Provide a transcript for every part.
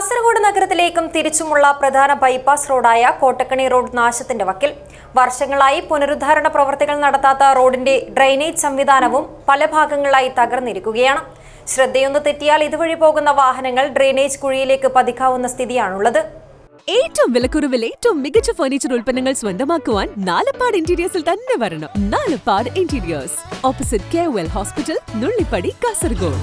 കാസർഗോഡ് നഗരത്തിലേക്കും തിരിച്ചുമുള്ള പ്രധാന bypass റോഡായ Kottakkani road നാശത്തിന്റെ വക്കിൽ. വർഷങ്ങളായി പുനരുദ്ധാരണ പ്രവർത്തികൾ നടത്താത്ത റോഡിന്റെ ഡ്രെയിനേജ് സംവിധാനവും പല ഭാഗങ്ങളായി തകർന്നിരിക്കുകയാണ്. ശ്രദ്ധയൊന്ന് തെറ്റിയാൽ ഇതുവഴി പോകുന്ന വാഹനങ്ങൾ ഡ്രെയിനേജ് കുഴിയിലേക്ക് പതിക്കാവുന്ന സ്ഥിതിയാണുള്ളത്. ഏറ്റവും വിലക്കുറവിൽ ഏറ്റവും മികച്ച ഫർണിച്ചർ ഉൽപ്പന്നങ്ങൾ സ്വന്തമാക്കുവാൻ നാലപ്പാട് ഇന്റീരിയേഴ്സിൽ തന്നെ വരണം. Nalappad interiors opposite K hospital Nullippady Kasaragod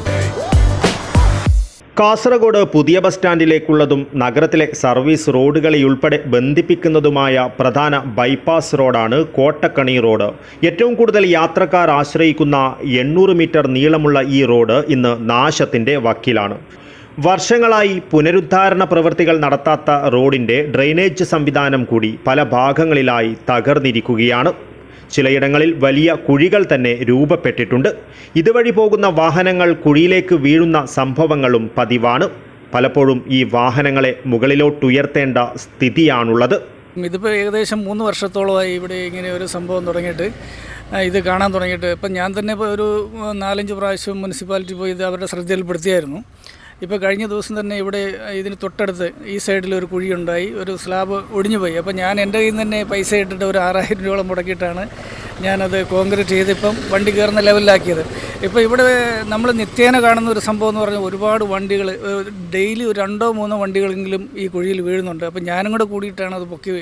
Kasaragod പുതിയ ബസ് സ്റ്റാൻഡിലേക്കുള്ളതും നഗരത്തിലെ സർവീസ് റോഡുകളെയുൾപ്പെടെ ബന്ധിപ്പിക്കുന്നതുമായ പ്രധാന ബൈപ്പാസ് റോഡാണ് കോട്ടക്കണി റോഡ്. ഏറ്റവും കൂടുതൽ യാത്രക്കാർ ആശ്രയിക്കുന്ന എണ്ണൂറ് മീറ്റർ നീളമുള്ള ഈ റോഡ് ഇന്ന് നാശത്തിന്റെ വക്കിലാണ്. വർഷങ്ങളായി പുനരുദ്ധാരണ പ്രവൃത്തികൾ നടത്താത്ത റോഡിന്റെ ഡ്രെയിനേജ് സംവിധാനം കൂടി പല ഭാഗങ്ങളിലായി തകർന്നിരിക്കുകയാണ്. ചിലയിടങ്ങളിൽ വലിയ കുഴികൾ തന്നെ രൂപപ്പെട്ടിട്ടുണ്ട്. ഇതുവഴി പോകുന്ന വാഹനങ്ങൾ കുഴിയിലേക്ക് വീഴുന്ന സംഭവങ്ങളും പതിവാണ്. പലപ്പോഴും ഈ വാഹനങ്ങളെ മുകളിലോട്ടുയർത്തേണ്ട സ്ഥിതിയാണുള്ളത്. ഇതിപ്പോൾ ഏകദേശം മൂന്ന് വർഷത്തോളമായി ഇവിടെ ഇങ്ങനെ ഒരു സംഭവം തുടങ്ങിയിട്ട് ഇത് കാണാൻ തുടങ്ങിയിട്ട്. ഇപ്പം ഞാൻ തന്നെ ഇപ്പോൾ ഒരു നാലഞ്ച് പ്രാവശ്യം മുനിസിപ്പാലിറ്റി പോയി ഇത് അവരുടെ ശ്രദ്ധയിൽപ്പെടുത്തിയായിരുന്നു. ഇപ്പോൾ കഴിഞ്ഞ ദിവസം തന്നെ ഇവിടെ ഇതിന് തൊട്ടടുത്ത് ഈ സൈഡിൽ ഒരു കുഴിയുണ്ടായി ഒരു സ്ലാബ് ഒടിഞ്ഞുപോയി. അപ്പോൾ ഞാൻ എന്റെ കയ്യിൽ നിന്ന് തന്നെ പൈസ ഇട്ടിട്ട് ഒരു ആറായിരം രൂപയോളം മുടക്കിയിട്ടാണ് ഞാനത് കോൺക്രീറ്റ് ചെയ്ത് ഇപ്പം വണ്ടി കയറുന്ന ലെവലിലാക്കിയത്. ഇപ്പോൾ ഇവിടെ നമ്മൾ നിത്യേന കാണുന്ന ഒരു സംഭവം എന്ന് പറഞ്ഞാൽ ഒരുപാട് വണ്ടികൾ ഡെയിലി ഒരു രണ്ടോ മൂന്നോ വണ്ടികളെങ്കിലും ഈ കുഴിയിൽ വീഴുന്നുണ്ട്. അപ്പോൾ ഞാനും കൂടെ കൂടിയിട്ടാണ് അത് പൊക്കി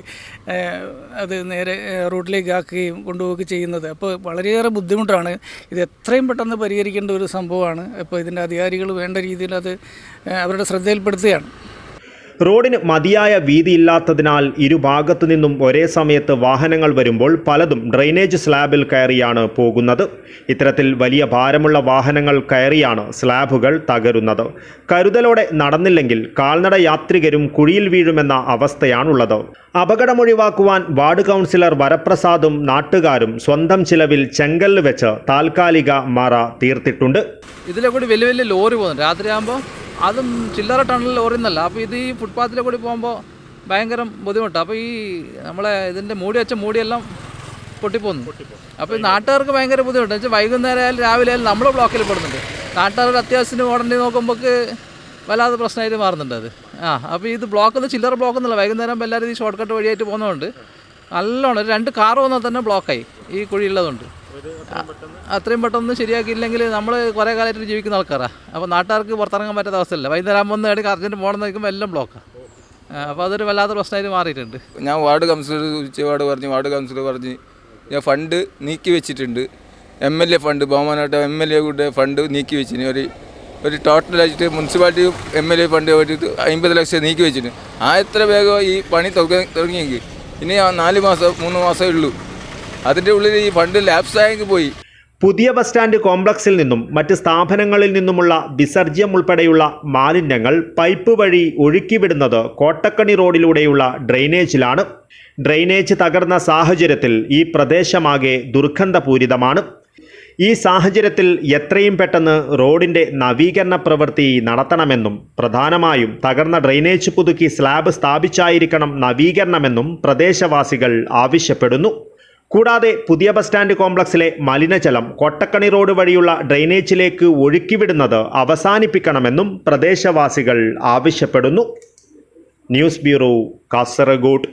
അത് നേരെ റോഡിലേക്ക് ആക്കുകയും കൊണ്ടുപോവുകയും ചെയ്യുന്നത്. അപ്പോൾ വളരെയേറെ ബുദ്ധിമുട്ടാണ്. ഇത് എത്രയും പെട്ടെന്ന് പരിഹരിക്കേണ്ട ഒരു സംഭവമാണ്. അപ്പോൾ ഇതിന്റെ അധികാരികൾ വേണ്ട രീതിയിൽ അത് അവരുടെ ശ്രദ്ധയിൽപ്പെടുത്തുകയാണ്. റോഡിന് മതിയായ വീതിയില്ലാത്തതിനാൽ ഇരുഭാഗത്തു നിന്നും ഒരേ സമയത്ത് വാഹനങ്ങൾ വരുമ്പോൾ പലതും ഡ്രെയിനേജ് സ്ലാബിൽ കയറിയാണ് പോകുന്നത്. ഇത്തരത്തിൽ വലിയ ഭാരമുള്ള വാഹനങ്ങൾ കയറിയാണ് സ്ലാബുകൾ തകരുന്നത്. കരുതലോടെ നടന്നില്ലെങ്കിൽ കാൽനട യാത്രികരും കുഴിയിൽ വീഴുമെന്ന അവസ്ഥയാണുള്ളത്. അപകടമൊഴിവാക്കുവാൻ വാർഡ് കൗൺസിലർ വരപ്രസാദും നാട്ടുകാരും സ്വന്തം ചിലവിൽ ചെങ്കല്ല് വെച്ച് താൽക്കാലിക മറ തീർത്തിട്ടുണ്ട്. ഇതിലെ കൂടി വലിയ വലിയ ലോറി പോകുന്നു. രാത്രിയാകുമ്പോൾ അതും ചില്ലറ ടണലിൽ ഓറിയുന്നല്ല അപ്പോൾ ഇത് ഈ ഫുട്പാത്തിലെ കൂടി പോകുമ്പോൾ ഭയങ്കര ബുദ്ധിമുട്ടാണ് അപ്പോൾ ഈ നമ്മളെ ഇതിന്റെ മൂടി വെച്ച മൂടിയെല്ലാം പൊട്ടിപ്പോകുന്നു അപ്പോൾ ഈ നാട്ടുകാർക്ക് ഭയങ്കര ബുദ്ധിമുട്ട്. വെച്ചാൽ വൈകുന്നേരം ആയാലും രാവിലെ ആയാലും നമ്മൾ ബ്ലോക്കിൽ പെടുന്നുണ്ട്. നാട്ടുകാരുടെ അത്യാവശ്യത്തിന് ഓടേണ്ടി നോക്കുമ്പോൾ വല്ലാതെ പ്രശ്നമായിട്ട് മാറുന്നുണ്ട് അത്. ആ അപ്പോൾ ഇത് ബ്ലോക്ക് ഒന്ന് ചില്ലറ ബ്ലോക്ക് എന്നല്ല. വൈകുന്നേരം എല്ലാവരും ഈ ഷോർട്ട് കട്ട് വഴിയായിട്ട് പോകുന്നതുകൊണ്ട് നല്ലോണം രണ്ട് കാർ വന്നാൽ തന്നെ ബ്ലോക്കായി ഈ കുഴിയുള്ളതുകൊണ്ട് അത്രയും പെട്ടെന്ന്? ശരിയാക്കിയില്ലെങ്കിൽ നമ്മൾ കുറേ കാലമായിട്ട് ജീവിക്കുന്ന ആൾക്കാരാണ് അപ്പോൾ നാട്ടുകാർക്ക് പുറത്തിറങ്ങാൻ പറ്റാത്ത അവസ്ഥയില്ല. വൈകുന്നേരം ആകുമ്പോൾ ഒന്ന് ഇടയ്ക്ക് അർജന്റ് പോകണം നിൽക്കുമ്പോൾ എല്ലാം ബ്ലോക്കാണ് അപ്പോൾ അതൊരു വല്ലാത്ത പ്രശ്നമായിട്ട് മാറിയിട്ടുണ്ട്. ഞാൻ വാർഡ് കൗൺസിലർ ഉച്ചപാട് പറഞ്ഞ് വാർഡ് കൗൺസിലർ പറഞ്ഞ് ഞാൻ ഫണ്ട് നീക്കി വെച്ചിട്ടുണ്ട്. എം എൽ എ ഫണ്ട് ബഹുമാനമായിട്ട് എം എൽ എ കൂടെ ഫണ്ട് നീക്കി വെച്ചിന്. ഒരു ഒരു ടോട്ടലായിട്ട് municipality M L A fund വേണ്ടിയിട്ട് അമ്പത് ലക്ഷം നീക്കി വെച്ചിട്ടുണ്ട് ആ എത്ര വേഗം ഈ പണി തുടങ്ങി തുടങ്ങിയെങ്കിൽ. ഇനി ആ നാല് മാസം മൂന്ന് മാസമേ ഉള്ളൂ. അതിന്റെ ഉള്ളിൽ ഈ ഫണ്ട് ലാപ്സ് ആയെങ്കിൽ പോയി. പുതിയ ബസ് സ്റ്റാൻഡ് കോംപ്ലക്സിൽ നിന്നും മറ്റ് സ്ഥാപനങ്ങളിൽ നിന്നുമുള്ള വിസർജ്യം ഉൾപ്പെടെയുള്ള മാലിന്യങ്ങൾ പൈപ്പ് വഴി ഒഴുക്കിവിടുന്നത് കോട്ടക്കണി റോഡിലൂടെയുള്ള ഡ്രെയിനേജിലാണ്. ഡ്രെയിനേജ് തകർന്ന സാഹചര്യത്തിൽ ഈ പ്രദേശമാകെ ദുർഗന്ധപൂരിതമാണ്. ഈ സാഹചര്യത്തിൽ എത്രയും പെട്ടെന്ന് റോഡിന്റെ നവീകരണ പ്രവൃത്തി നടത്തണമെന്നും പ്രധാനമായും തകർന്ന ഡ്രെയിനേജ് പുതുക്കി സ്ലാബ് സ്ഥാപിച്ചായിരിക്കണം നവീകരണമെന്നും പ്രദേശവാസികൾ ആവശ്യപ്പെടുന്നു. കൂടാതെ പുതിയ ബസ് സ്റ്റാൻഡ് കോംപ്ലക്സിലെ മലിനജലം കൊട്ടക്കണി റോഡ് വഴിയുള്ള ഡ്രെയിനേജിലേക്ക് ഒഴുക്കിവിടുന്നത് അവസാനിപ്പിക്കണമെന്നും പ്രദേശവാസികൾ ആവശ്യപ്പെടുന്നു. News bureau Kasaragod.